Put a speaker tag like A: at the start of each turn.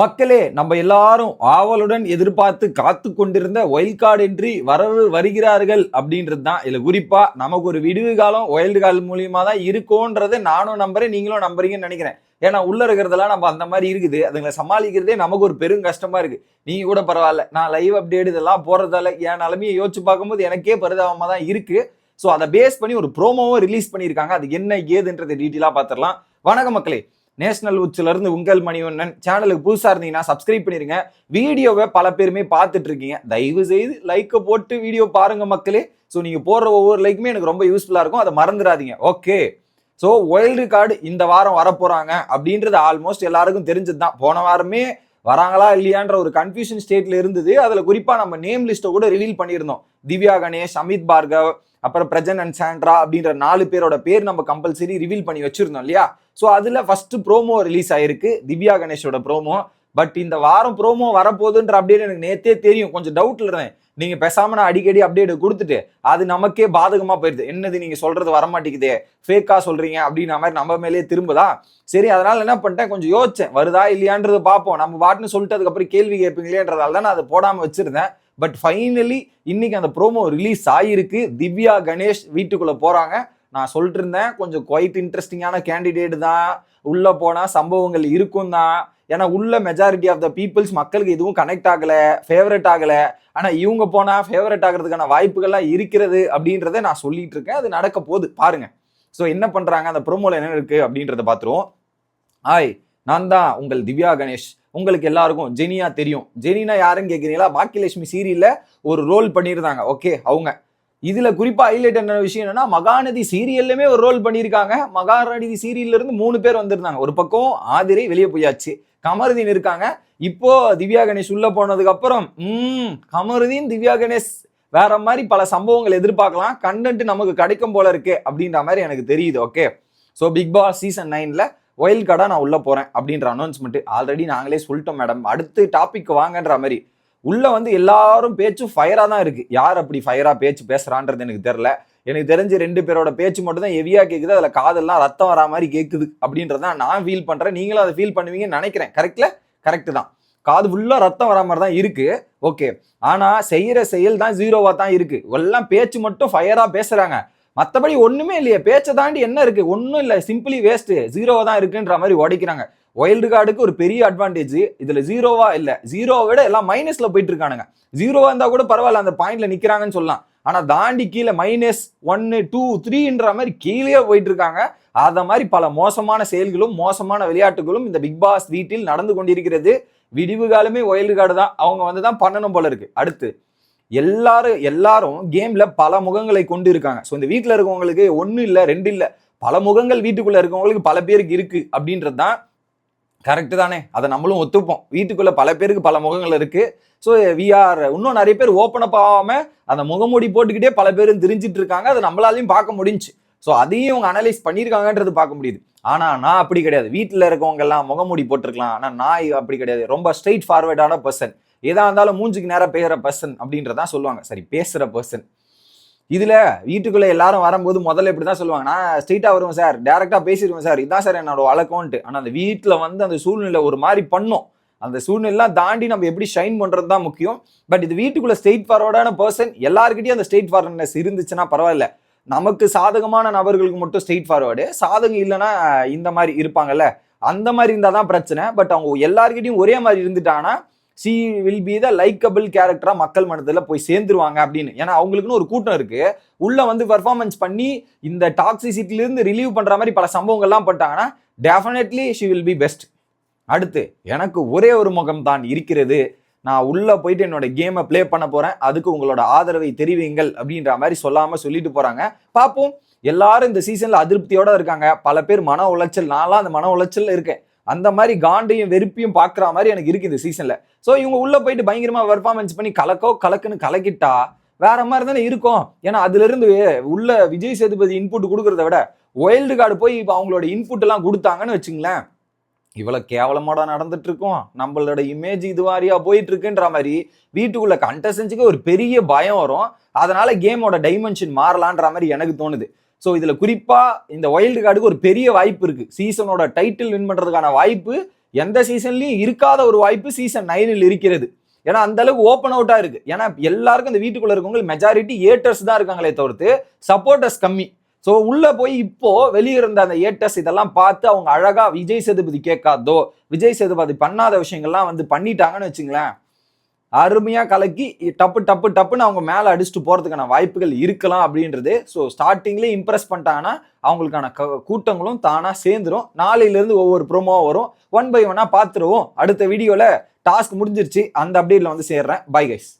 A: மக்களே நம்ம எல்லாரும் ஆவலுடன் எதிர்பார்த்து காத்து கொண்டிருந்த ஒயில்ட் கார்டு என்ட்ரி வரவு வருகிறார்கள் அப்படின்றது தான். இதில் குறிப்பாக நமக்கு ஒரு விடுவு காலம் ஒயில்டு கார்டு மூலியமாக தான் இருக்கும்ன்றதை நானும் நம்புறேன் நீங்களும் நம்புறீங்கன்னு நினைக்கிறேன். ஏன்னா உள்ள இருக்கிறதெல்லாம் நம்ம அந்த மாதிரி இருக்குது. அதுங்களை சமாளிக்கிறதே நமக்கு ஒரு பெரும் கஷ்டமா இருக்கு. நீங்க கூட பரவாயில்ல நான் லைவ் அப்டேட் இதெல்லாம் போறதால என் நிலைமையை யோசிச்சு பார்க்கும்போது எனக்கே பரிதாபமாக தான் இருக்கு. ஸோ அதை பேஸ் பண்ணி ஒரு ப்ரோமோவும் ரிலீஸ் பண்ணியிருக்காங்க. அது என்ன ஏதுன்றதை டீட்டெயிலாக பார்த்துடலாம். வணக்கம் மக்களே. நேஷனல் உச்சிலிருந்து உங்கள் மணிவண்ணன். சேனலுக்கு புதுசாக இருந்தீங்கன்னா சப்ஸ்கிரைப் பண்ணிருங்க. வீடியோவை பல பேருமே பார்த்துட்டு இருக்கீங்க. தயவு செய்து லைக்கை போட்டு வீடியோ பாருங்க மக்களே. ஸோ நீங்கள் போடுற ஒவ்வொரு லைக்குமே எனக்கு ரொம்ப யூஸ்ஃபுல்லாக இருக்கும். அதை மறந்துடாதீங்க. ஓகே ஸோ ஒயில்டு கார்டு இந்த வாரம் வரப்போகிறாங்க அப்படின்றது ஆல்மோஸ்ட் எல்லாருக்கும் தெரிஞ்சது தான் போன வாரமே வராங்களா இல்லையான்ற ஒரு கன்ஃபியூஷன் ஸ்டேட்டில் இருந்தது. அதில் குறிப்பாக நம்ம நேம் லிஸ்ட்டை கூட ரிவீல் பண்ணியிருந்தோம். திவ்யா கணேஷ் அமித் பார்கவ் அப்புறம் பிரஜன் அண்ட் சாண்ட்ரா அப்படின்ற நாலு பேரோட பேர் நம்ம கம்பல்சரி ரிவீல் பண்ணி வச்சிருந்தோம் இல்லையா? ஸோ அதில் ஃபர்ஸ்ட் ப்ரோமோ ரிலீஸ் ஆயிருக்கு. திவ்யா கணேஷோட ப்ரோமோ பட் இந்த வாரம் ப்ரோமோ வரப்போகுதுன்ற அப்டேட் எனக்கு நேத்தே தெரியும். கொஞ்சம் டவுட்ல இருந்தேன். நீங்க பேசாம நான் அடிக்கடி அப்டேட் கொடுத்துட்டு அது நமக்கே பாதகமா போயிடுது என்னது நீங்க சொல்றது வரமாட்டேங்குதே? ஃபேக்கா சொல்றீங்க அப்படின்ற மாதிரி நம்ம மேலேயே திரும்புதா? சரி அதனால என்ன பண்ணிட்டேன்? கொஞ்சம் யோசிச்சேன். வருதா இல்லையான்றது பார்ப்போம். நம்ம பாட்டுன்னு சொல்லிட்டு அதுக்கப்புறம் கேள்வி கேட்பீங்களேன்றதால தான் நான் அதை போடாம வச்சிருந்தேன். பட் ஃபைனலி இன்னைக்கு அந்த ப்ரோமோ ரிலீஸ் ஆகியிருக்கு திவ்யா கணேஷ் வீட்டுக்குள்ளே போகிறாங்க நான் சொல்லிட்டு இருந்தேன் கொஞ்சம் குவைட் இன்ட்ரெஸ்டிங்கான கேண்டிடேட் தான். உள்ள போனால் சம்பவங்கள் இருக்கும் தான். ஏன்னா உள்ள மெஜாரிட்டி ஆஃப் த பீப்புள்ஸ் மக்களுக்கு எதுவும் கனெக்ட் ஆகலை ஃபேவரட் ஆகலை. ஆனால் இவங்க போனால் ஃபேவரட் ஆகிறதுக்கான வாய்ப்புகள்லாம் இருக்கிறது அப்படின்றத நான் சொல்லிட்டு இருக்கேன். அது நடக்க போகுது. பாருங்க. ஸோ என்ன பண்ணுறாங்க அந்த ப்ரோமோவில் என்ன இருக்குது அப்படின்றத பார்த்துருவோம். ஆய் நான் தான் உங்கள் திவ்யா கணேஷ். உங்களுக்கு எல்லாருக்கும் ஜெனியா தெரியும். ஜெனினா யாருன்னு கேட்குறீங்களா பாக்கியலட்சுமி சீரியல்ல ஒரு ரோல் பண்ணியிருந்தாங்க. ஓகே அவங்க. இதுல குறிப்பா ஹைலைட் என்ன விஷயம் என்னன்னா மகாநதி சீரியல்லுமே ஒரு ரோல் பண்ணியிருக்காங்க. மகாநதி சீரியல்ல இருந்து மூணு பேர் வந்திருந்தாங்க. ஒரு பக்கம் ஆதிரை வெளியே போயாச்சு. கமருதீன் இருக்காங்க. இப்போ திவ்யா கணேஷ் உள்ள போனதுக்கு அப்புறம் ம் கமருதீன் திவ்யா கணேஷ் வேற மாதிரி பல சம்பவங்கள் எதிர்பார்க்கலாம். கண்டென்ட் நமக்கு கிடைக்கும் போல இருக்கு அப்படின்ற மாதிரி எனக்கு தெரியுது. Okay so Bigg Boss season நைன்ல ஒயில் கார்டாக நான் உள்ளே போகிறேன் அப்படின்ற அனௌன்ஸ்மெண்ட் ஆல்ரெடி நாங்களே சொல்லிட்டோம் மேடம் அடுத்து டாபிக் வாங்கன்ற மாதிரி. உள்ளே வந்து எல்லாரும் பேச்சும் ஃபயராக தான் இருக்குது யார் அப்படி ஃபயராக பேச்சு பேசுகிறான்றது எனக்கு தெரில எனக்கு தெரிஞ்சு ரெண்டு பேரோட பேச்சு மட்டும் தான் ஹெவியாக கேட்குது அதில் காதெல்லாம் ரத்தம் வரா மாதிரி கேட்குது அப்படின்றத நான் ஃபீல் பண்ணுறேன் நீங்களும் அதை ஃபீல் பண்ணுவீங்கன்னு நினைக்கிறேன். கரெக்டில் கரெக்ட் தான். காது ஃபுல்லாக ரத்தம் வரா மாதிரி தான் இருக்குது ஓகே ஆனால் செய்கிற செயல் தான் ஜீரோவாக தான் இருக்குது எல்லாம் பேச்சு மட்டும் ஃபயராக பேசுகிறாங்க மற்றபடி ஒன்றுமே இல்லையே. பேச்சை தாண்டி என்ன இருக்கு? ஒன்றும் இல்லை. சிம்பிளி வேஸ்ட்டு ஜீரோவாக தான் இருக்குன்ற மாதிரி உடைக்கிறாங்க ஒயில்டு கார்டுக்கு ஒரு பெரிய அட்வான்டேஜ் இதில் ஜீரோவா இல்லை. ஜீரோவை விட எல்லாம் மைனஸில் போயிட்டு இருக்கானுங்க. ஜீரோவாக இருந்தால் கூட பரவாயில்ல. அந்த பாயிண்ட்ல நிற்கிறாங்கன்னு சொல்லலாம். ஆனால் தாண்டி கீழே மைனஸ் ஒன்னு டூ த்ரீன்ற மாதிரி கீழே போயிட்டு இருக்காங்க. அதை மாதிரி பல மோசமான செயல்களும் மோசமான விளையாட்டுகளும் இந்த பிக் பாஸ் வீட்டில் நடந்து கொண்டிருக்கிறது. விடிவு காலமே ஒயில்டு கார்டு தான். அவங்க வந்து தான் பண்ணணும் போல இருக்கு. அடுத்து எல்லாரும் எல்லாரும் கேம்ல பல முகங்களை கொண்டு இருக்காங்க. ஸோ இந்த வீட்டில் இருக்கவங்களுக்கு ஒன்றும் இல்லை ரெண்டு இல்லை. பல முகங்கள் வீட்டுக்குள்ள இருக்கவங்களுக்கு பல பேருக்கு இருக்கு அப்படின்றது தான் கரெக்டு தானே? அதை நம்மளும் ஒத்துப்போம். வீட்டுக்குள்ள பல பேருக்கு பல முகங்கள் இருக்கு. ஸோ விஆர் இன்னும் நிறைய பேர் ஓப்பன் அப் ஆகாம அந்த முகமூடி போட்டுக்கிட்டே பல பேரும் தெரிஞ்சிட்டு இருக்காங்க. அதை நம்மளாலையும் பார்க்க முடிஞ்சு. ஸோ அதையும் அவங்க அனலைஸ் பண்ணியிருக்காங்கன்றது பார்க்க முடியுது. ஆனால் நான் அப்படி கிடையாது. வீட்டில் இருக்கவங்க எல்லாம் முகமூடி போட்டிருக்கலாம். ஆனால் நான் அப்படி கிடையாது. ரொம்ப ஸ்ட்ரெயிட் ஃபார்வர்டான பர்சன் எதா இருந்தாலும் மூஞ்சுக்கு நேரம் பேசுகிற பர்சன் அப்படின்றதான் சொல்லுவாங்க. சரி பேசுகிற பர்சன் இதில் வீட்டுக்குள்ளே எல்லாரும் வரும்போது முதல்ல இப்படி தான் சொல்லுவாங்க. நான் ஸ்ட்ரெயிட்டாக வருவேன் சார். டேரெக்டாக பேசிடுவேன் சார். இதான் சார் என்னோட வழக்கம்ன்ட்டு. ஆனால் அந்த வீட்டில் வந்து அந்த சூழ்நிலை ஒரு மாதிரி பண்ணும். அந்த சூழ்நிலாம் தாண்டி நம்ம எப்படி ஷைன் பண்ணுறது தான் முக்கியம். பட் இது வீட்டுக்குள்ளே ஸ்ட்ரெயிட் ஃபார்வர்டான பர்சன் எல்லாருக்கிட்டையும் அந்த ஸ்ட்ரெயிட் ஃபார்வர்ட்னஸ் இருந்துச்சுன்னா பரவாயில்ல. நமக்கு சாதகமான நபர்களுக்கு மட்டும் ஸ்ட்ரெயிட் ஃபார்வர்டு சாதகம் இல்லைன்னா இந்த மாதிரி இருப்பாங்கல்ல? அந்த மாதிரி இருந்தால் தான் பிரச்சனை. பட் அவங்க எல்லாருக்கிட்டையும் ஒரே மாதிரி இருந்துட்டாங்கன்னா she will be the likable கேரக்டராக மக்கள் மனதில் போய் சேர்ந்துருவாங்க அப்படின்னு. ஏன்னா அவங்களுக்குன்னு ஒரு கூட்டம் இருக்குது உள்ளே வந்து பெர்ஃபார்மன்ஸ் பண்ணி இந்த டாக்ஸிசிட்டிலேருந்து ரிலீவ் பண்ணுற மாதிரி பல சம்பவங்கள்லாம் பட்டாங்கன்னா definitely she will be best அடுத்து எனக்கு ஒரே ஒரு முகம் தான் இருக்கிறது. நான் உள்ள போயிட்டு என்னோட கேமை ப்ளே பண்ண போறேன். அதுக்கு உங்களோட ஆதரவை தெரிவிங்கள் அப்படின்ற மாதிரி சொல்லாம சொல்லிட்டு போறாங்க. பார்ப்போம். எல்லாரும் இந்த சீசன்ல அதிருப்தியோட இருக்காங்க. பல பேர் மன உளைச்சல் நான்லாம் அந்த மன உளைச்சல் இருக்கேன். அந்த மாதிரி காண்டையும் வெறுப்பையும் பார்க்குற மாதிரி எனக்கு இருக்கு இந்த சீசன்ல ஸோ இவங்க உள்ள போயிட்டு பயங்கரமா பெர்ஃபார்மன்ஸ் பண்ணி கலக்கோ கலக்குன்னு கலக்கிட்டா வேற மாதிரி தானே இருக்கும். ஏன்னா அதுல இருந்து உள்ள விஜய் சேதுபதி இன்புட் கொடுக்கறத விட ஒயில்டு கார்டு போய் இப்போ அவங்களோட இன்புட் எல்லாம் கொடுத்தாங்கன்னு வச்சுங்களேன். இவ்வளோ கேவலமாடா நடந்துட்டு இருக்கோம் நம்மளோட இமேஜ் இது மாதிரியா போயிட்டு இருக்குன்ற மாதிரி வீட்டுக்குள்ள கண்டஸ்டன்ஸுக்கு ஒரு பெரிய பயம் வரும். அதனால கேமோட டைமென்ஷன் மாறலான்ற மாதிரி எனக்கு தோணுது. ஸோ இதில் குறிப்பாக இந்த ஒயில்டு கார்டுக்கு ஒரு பெரிய வாய்ப்பு இருக்கு. சீசனோட டைட்டில் வின் பண்ணுறதுக்கான வாய்ப்பு எந்த சீசன்லையும் இருக்காத ஒரு வாய்ப்பு சீசன் நைனில் இருக்கிறது. ஏன்னா அந்த அளவுக்கு ஓப்பன் அவுட்டா இருக்கு. ஏன்னா எல்லாருக்கும் இந்த வீட்டுக்குள்ள இருக்கவங்க மெஜாரிட்டி ஏட்டர்ஸ் தான் இருக்காங்களே தவிர்த்து சப்போர்ட்டர்ஸ் கம்மி. ஸோ உள்ளே போய் இப்போ வெளியே இருந்த அந்த ஏட்டஸ் இதெல்லாம் பார்த்து அவங்க அழகாக விஜய் சேதுபதி கேட்காதோ விஜய் சேதுபதி பண்ணாத விஷயங்கள்லாம் வந்து பண்ணிட்டாங்கன்னு வச்சுங்களேன். அருமையாக கலக்கி டப்பு டப்பு டப்புன்னு அவங்க மேலே அடிச்சுட்டு போகிறதுக்கான வாய்ப்புகள் இருக்கலாம் அப்படின்றது. ஸோ ஸ்டார்டிங்லேயே இம்ப்ரெஸ் பண்ணிட்டாங்கன்னா அவங்களுக்கான க- கூட்டங்களும் தானாக சேர்ந்துரும். நாளையிலேருந்து ஒவ்வொரு ப்ரோமோ வரும். ஒன் பை ஒன்னாக பார்த்துருவோம். அடுத்த வீடியோவில் டாஸ்க் முடிஞ்சிருச்சு. அந்த அப்டேட்டில் வந்து சேர்றேன். Bye guys